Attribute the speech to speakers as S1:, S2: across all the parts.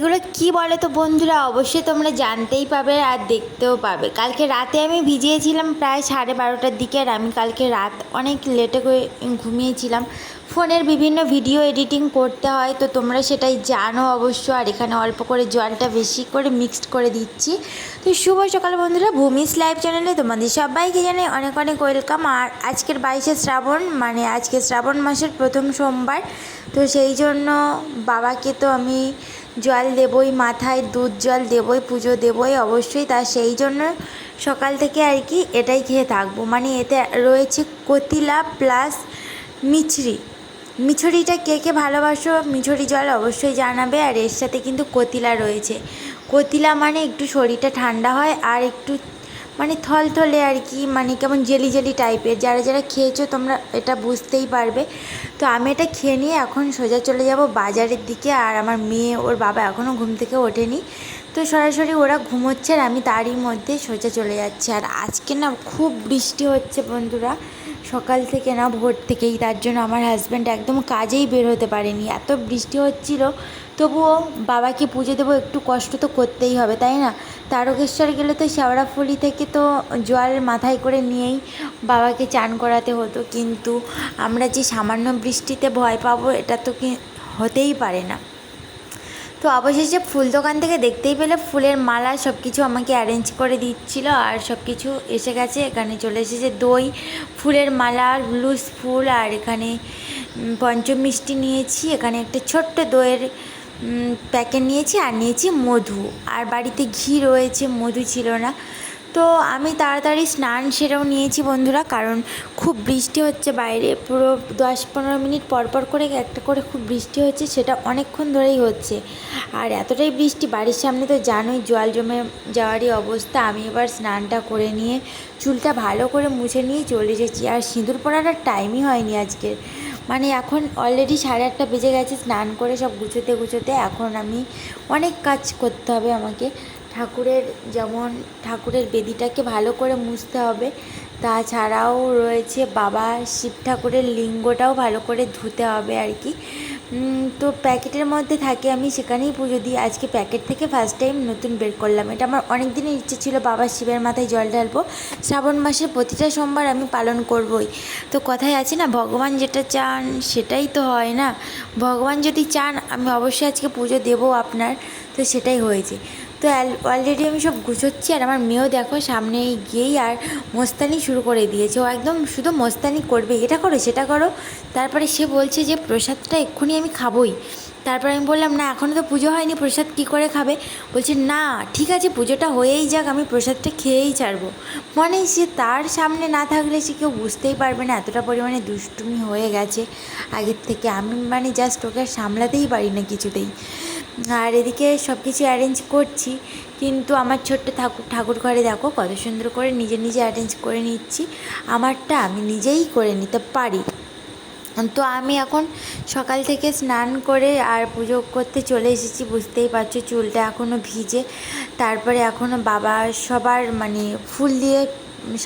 S1: এগুলো কি বলে তো বন্ধুরা? অবশ্যই তোমরা জানতেই পাবে আর দেখতেও পাবে। কালকে রাতে আমি ভিজিয়েছিলাম প্রায় সাড়ে বারোটার দিকে আর আমি কালকে রাত অনেক লেটে করে ঘুমিয়েছিলাম। ফোনের বিভিন্ন ভিডিও এডিটিং করতে হয়, তো তোমরা সেটাই জানো অবশ্য আর এখানে অল্প করে জলটা বেশি করে মিক্সড করে দিচ্ছি। তো শুভ সকাল বন্ধুরা, ভূমিস লাইভ চ্যানেলে তোমাদের সবাইকে জানাই অনেক অনেক ওয়েলকাম আর আজকের বাইশে শ্রাবণ মানে আজকে শ্রাবণ মাসের প্রথম সোমবার, তো সেই জন্য বাবাকে তো আমি জল দেবই, মাথায় দুধ জল দেবই, পুজো দেবই, অবশ্যই তা সেই জন্য সকাল থেকে আর কি এটাই খেয়ে থাকব। মানে এতে রয়েছে কতিলা প্লাস মিছরি। মিছরিটা কে কে ভালোবাসো, মিছরি জল অবশ্যই জানাবে। আর এর সাথে কিন্তু কতিলা রয়েছে। কতিলা মানে একটু শরীরটা ঠান্ডা হয় আর একটু মানে থলথলে আর কি মানে কেমন জেলি জেলি টাইপের যারা যারা খেয়েছো তোমরা এটা বুঝতেই পারবে। তো আমি এটা খেয়ে নিয়ে এখন সোজা চলে যাব বাজারের দিকে আর আমার মেয়ে, ওর বাবা এখনও ঘুম থেকে ওঠেনি। তো সরাসরি ওরা ঘুমোচ্ছে আর আমি তারই মধ্যে সোজা চলে যাচ্ছি। আর আজকে না খুব বৃষ্টি হচ্ছে বন্ধুরা। সকাল থেকে না ভোর থেকেই, তার জন্য আমার হাজব্যান্ড একদম কাজেই বের হতে পারেনি। এত বৃষ্টি হচ্ছিল, তবুও বাবাকে পুজো দেবো, একটু কষ্ট তো করতেই হবে, তাই না? তারকেশ্বর গেলে তো শেওড়াফুলি থেকে তো জল মাথায় করে নিয়েই বাবাকে চান করাতে হতো, কিন্তু আমরা যে সামান্য বৃষ্টিতে ভয় পাবো, এটা তো কি হতেই পারে না। তো অবশেষে ফুল দোকান থেকে দেখতেই পেলে ফুলের মালা সব কিছু আমাকে অ্যারেঞ্জ করে দিচ্ছিল আর সব কিছু এসে গেছে। এখানে চলে এসেছে দই, ফুলের মালা লুজ ফুল আর এখানে পঞ্চম মিষ্টি নিয়েছি। এখানে একটা ছোট্ট দইয়ের প্যাকেট নিয়েছি আর নিয়েছি মধু। আর বাড়িতে ঘি রয়েছে, মধু ছিল না। তো আমি তাড়াতাড়ি স্নান সেরেও নিয়েছি বন্ধুরা, কারণ খুব বৃষ্টি হচ্ছে বাইরে। পুরো দশ পনেরো মিনিট পর পর করে একটা করে খুব বৃষ্টি হচ্ছে, সেটা অনেকক্ষণ ধরেই হচ্ছে। আর এতটাই বৃষ্টি, বাড়ির সামনে তো জানোই জল জমে যাওয়ারই অবস্থা। আমি এবার স্নানটা করে নিয়ে চুলটা ভালো করে মুছে নিয়ে চলে এসেছি। আর সিঁদুর আর টাইমই হয়নি আজকের। মানে এখন অলরেডি সাড়ে আটটা বেজে গেছে, স্নান করে সব গুছোতে গুছোতে এখন আমি অনেক কাজ করতে হবে আমাকে। ঠাকুরের যেমন ঠাকুরের বেদিটাকে ভালো করে মুছতে হবে, তাছাড়াও রয়েছে বাবা শিব ঠাকুরের লিঙ্গটাও ভালো করে ধুতে হবে আর কি। তো প্যাকেটের মধ্যে থাকে, আমি সেখানেই পুজো দিই। আজকে প্যাকেট থেকে ফার্স্ট টাইম নতুন বের করলাম। এটা আমার অনেক দিনের ইচ্ছে ছিল বাবা শিবের মাথায় জল ঢালবো। শ্রাবণ মাসের প্রতিটা সোমবার আমি পালন করবই। তো কথায় আছে না, ভগবান যেটা চান সেটাই তো হয় না। ভগবান যদি চান, আমি অবশ্যই আজকে পুজো দেবো আপনার। তো সেটাই হয়েছে। তো অলরেডি আমি সব গুছোচ্ছি আর আমার মেয়েও দেখো সামনে গিয়েই আর মোস্তানি শুরু করে দিয়েছে। ও একদম শুধু মোস্তানি করবে। এটা করো, সেটা করো। তারপরে সে বলছে যে, প্রসাদটা এক্ষুনি আমি খাবোই। তারপর আমি বললাম, না এখনও তো পুজো হয়নি, প্রসাদ কী করে খাবে? বলছে, না, ঠিক আছে, পুজোটা হয়েই যাক, আমি প্রসাদটা খেয়েই ছাড়বো। মানে সে তার সামনে না থাকলে সে কেউ বুঝতেই পারবে না, এতটা পরিমাণে দুষ্টুমি হয়ে গেছে। আগের থেকে আমি মানে জাস্ট ওকে সামলাতেই পারি না কিছুতেই। আর এদিকে সব কিছু অ্যারেঞ্জ করছি, কিন্তু আমার ছোট্ট ঠাকুর ঠাকুর ঘরে দেখো কত সুন্দর করে নিজে নিজে অ্যারেঞ্জ করে নিচ্ছি। আমারটা আমি নিজেই করে নিতে পারি। তো আমি এখন সকাল থেকে স্নান করে আর পুজো করতে চলে এসেছি, বুঝতেই পারছ চুলটা এখনও ভিজে। তারপরে এখনও বাবা সবার মানে ফুল দিয়ে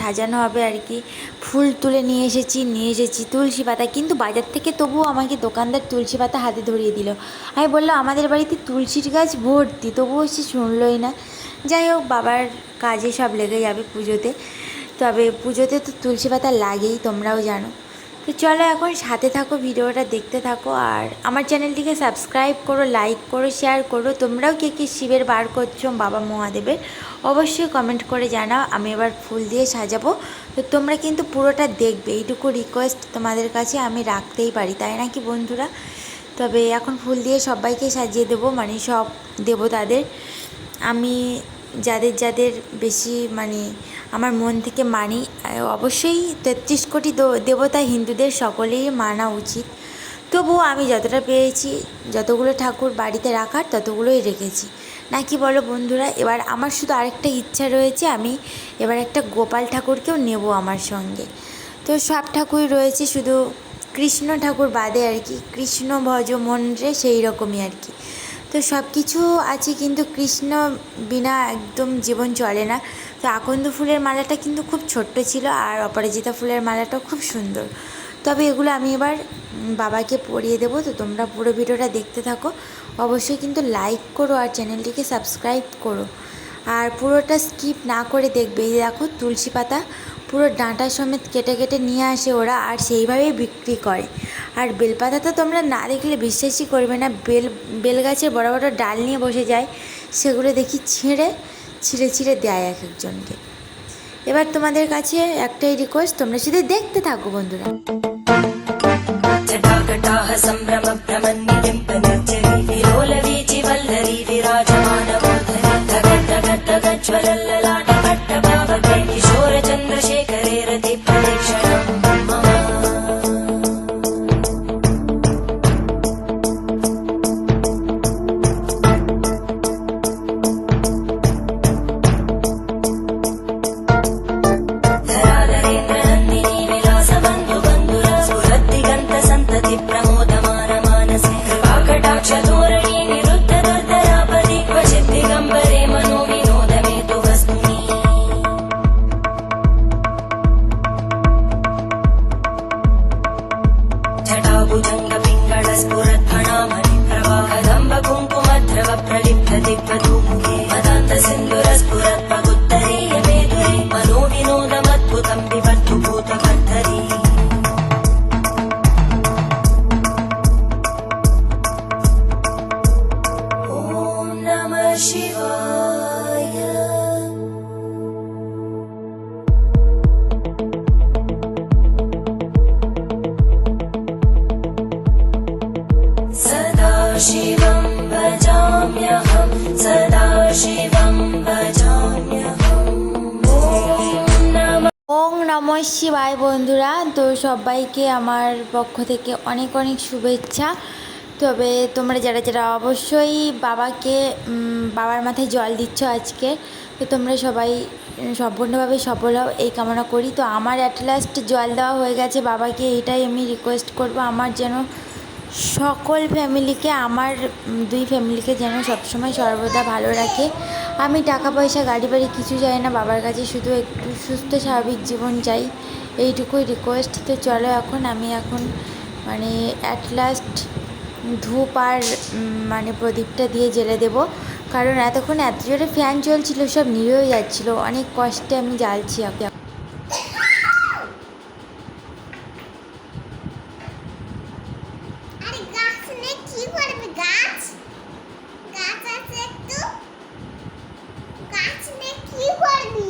S1: সাজানো হবে আর কি। ফুল তুলে নিয়ে এসেছি নিয়ে এসেছি তুলসী পাতা। কিন্তু বাজার থেকে তবুও আমাকে দোকানদার তুলসী পাতা হাতে ধরিয়ে দিল। আমি বললাম, আমাদের বাড়িতে তুলসীর গাছ ভর্তি, তবুও সে শুনলই না। যাই হোক, বাবার কাজে সব লেগে যাবে পুজোতে। তবে পুজোতে তো তুলসী পাতা লাগেই, তোমরাও জানো। তো চলো এখন সাথে থাকো, ভিডিওটা দেখতে থাকো আর আমার চ্যানেলটিকে সাবস্ক্রাইব করো লাইক করো শেয়ার করো। তোমরাও কে কে শিবের বার করছ, বাবা মহাদেবের, অবশ্যই কমেন্ট করে জানাও। আমি এবার ফুল দিয়ে সাজাবো। তো তোমরা কিন্তু পুরোটা দেখবে, এইটুকু রিকোয়েস্ট তোমাদের কাছে আমি রাখতেই পারি, তাই নাকি বন্ধুরা? তবে এখন ফুল দিয়ে সবাইকে সাজিয়ে দেবো মানে সব দেবতাদের। আমি যাদের যাদের বেশি মানে আমার মন থেকে মানি অবশ্যই তেত্রিশ কোটি দেবতা হিন্দুদের সকলেই মানা উচিত। তবুও আমি যতটা পেয়েছি যতগুলো ঠাকুর বাড়িতে রাখার ততগুলোই রেখেছি। না কি বলো বন্ধুরা, এবার আমার শুধু আরেকটা ইচ্ছা রয়েছে, আমি এবার একটা গোপাল ঠাকুরকেও নেব আমার সঙ্গে। তো সব ঠাকুরই রয়েছে, শুধু কৃষ্ণ ঠাকুর বাদে আর কি, কৃষ্ণ ভজ মন্ত্রে সেই রকমই আর কি। তো সব কিছু আছে কিন্তু কৃষ্ণ বিনা একদম জীবন চলে না। তো আকন্দ ফুলের মালাটা কিন্তু খুব ছোট্ট ছিল আর অপরাজিতা ফুলের মালাটাও খুব সুন্দর। তবে এগুলো আমি এবার বাবাকে পরিয়ে দেবো। তো তোমরা পুরো ভিডিওটা দেখতে থাকো। অবশ্যই কিন্তু লাইক করো আর চ্যানেলটিকে সাবস্ক্রাইব করো। আর পুরোটা স্কিপ না করে দেখবে। এই দেখো তুলসী পাতা, পুরো ডাঁটা সমেত কেটে কেটে নিয়ে আসে ওরা আর সেইভাবেই বিক্রি করে। আর বেলপাতা তো তোমরা না দেখলে বিশ্বাসই করবে না। বেল বেল গাছের বড় বড় ডাল নিয়ে বসে যায়, সেগুলো দেখি ছিঁড়ে ছিঁড়ে ছিঁড়ে দেয় এক একজনকে। এবার তোমাদের কাছে একটাই রিকোয়েস্ট তোমরা শুধু দেখতে থাকো বন্ধুরা। up. নম শিবায় বন্ধুরা। তো সবাইকে আমার পক্ষ থেকে অনেক অনেক শুভেচ্ছা। তবে তোমরা যারা যারা অবশ্যই বাবাকে বাবার মাথায় জল দিচ্ছ আজকে, তো তোমরা সবাই সম্পূর্ণভাবে সফল হও, এই কামনা করি। তো আমার অ্যাট লাস্ট জল দেওয়া হয়ে গেছে। বাবাকে এটাই আমি রিকোয়েস্ট করব, আমার যেন সকল ফ্যামিলিকে, আমার দুই ফ্যামিলিকে যেন সবসময় সর্বদা ভালো রাখে। আমি টাকা পয়সা গাড়ি বাড়ি কিছু চাই না, বাবার কাছে শুধু একটু সুস্থ, স্বাভাবিক জীবন চাই। এইটুকুই রিকোয়েস্ট তো চলো এখন আমি এখন মানে অ্যাট লাস্ট ধূপ আর মানে প্রদীপটা দিয়ে জেলে দেব। কারণ এতক্ষণ এত জোরে ফ্যান চলছিল, সব হয়ে যাচ্ছিল। অনেক কষ্টে আমি জ্বালছি এখন
S2: আরে গাছ নিয়ে কি করবি গাছ গাছ আছে একটু গাছ নিয়ে কি করবি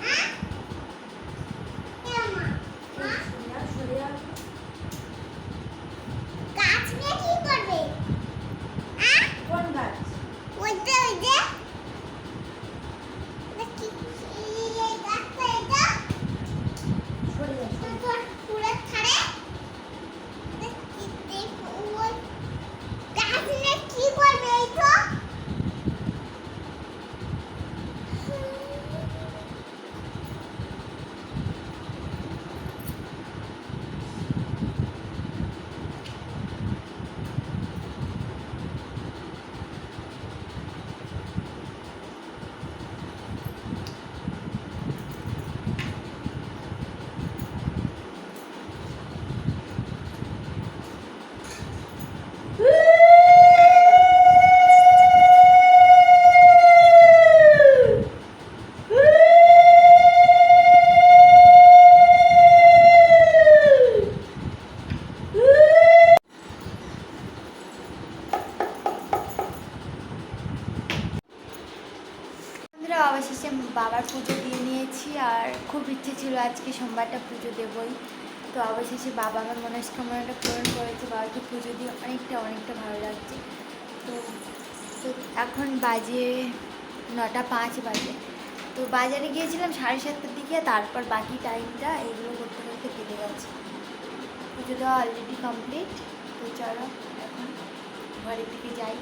S2: হ্যাঁ? এ মা, মা? গাছ নিয়ে কি করবে হ্যাঁ? ওই যে, ওই যে। এটা কি- এই- এই গাছটা এটা? তোর ফুলের ধারে? গাছলে কি করবে এই তো
S1: বন্ধুরা অবশেষে বাবার পুজো দিয়ে নিয়েছি আর খুব ইচ্ছে ছিল আজকে সোমবারটা পুজো দেবই। তো অবশেষে বাবা আমার মনস্কামনাটা পূরণ করেছে, বাবাকে পুজো দিয়ে অনেকটা অনেকটা ভালো লাগছে। তো তো এখন বাজে নটা পাঁচ বাজে। তো বাজারে গিয়েছিলাম সাড়ে সাতটার দিকে, তারপর বাকি টাইমটা এইগুলো করতে করতে কেটে গেছে। পুজো দেওয়া অলরেডি কমপ্লিট তো চলো, এখন ঘরের দিকে যাই।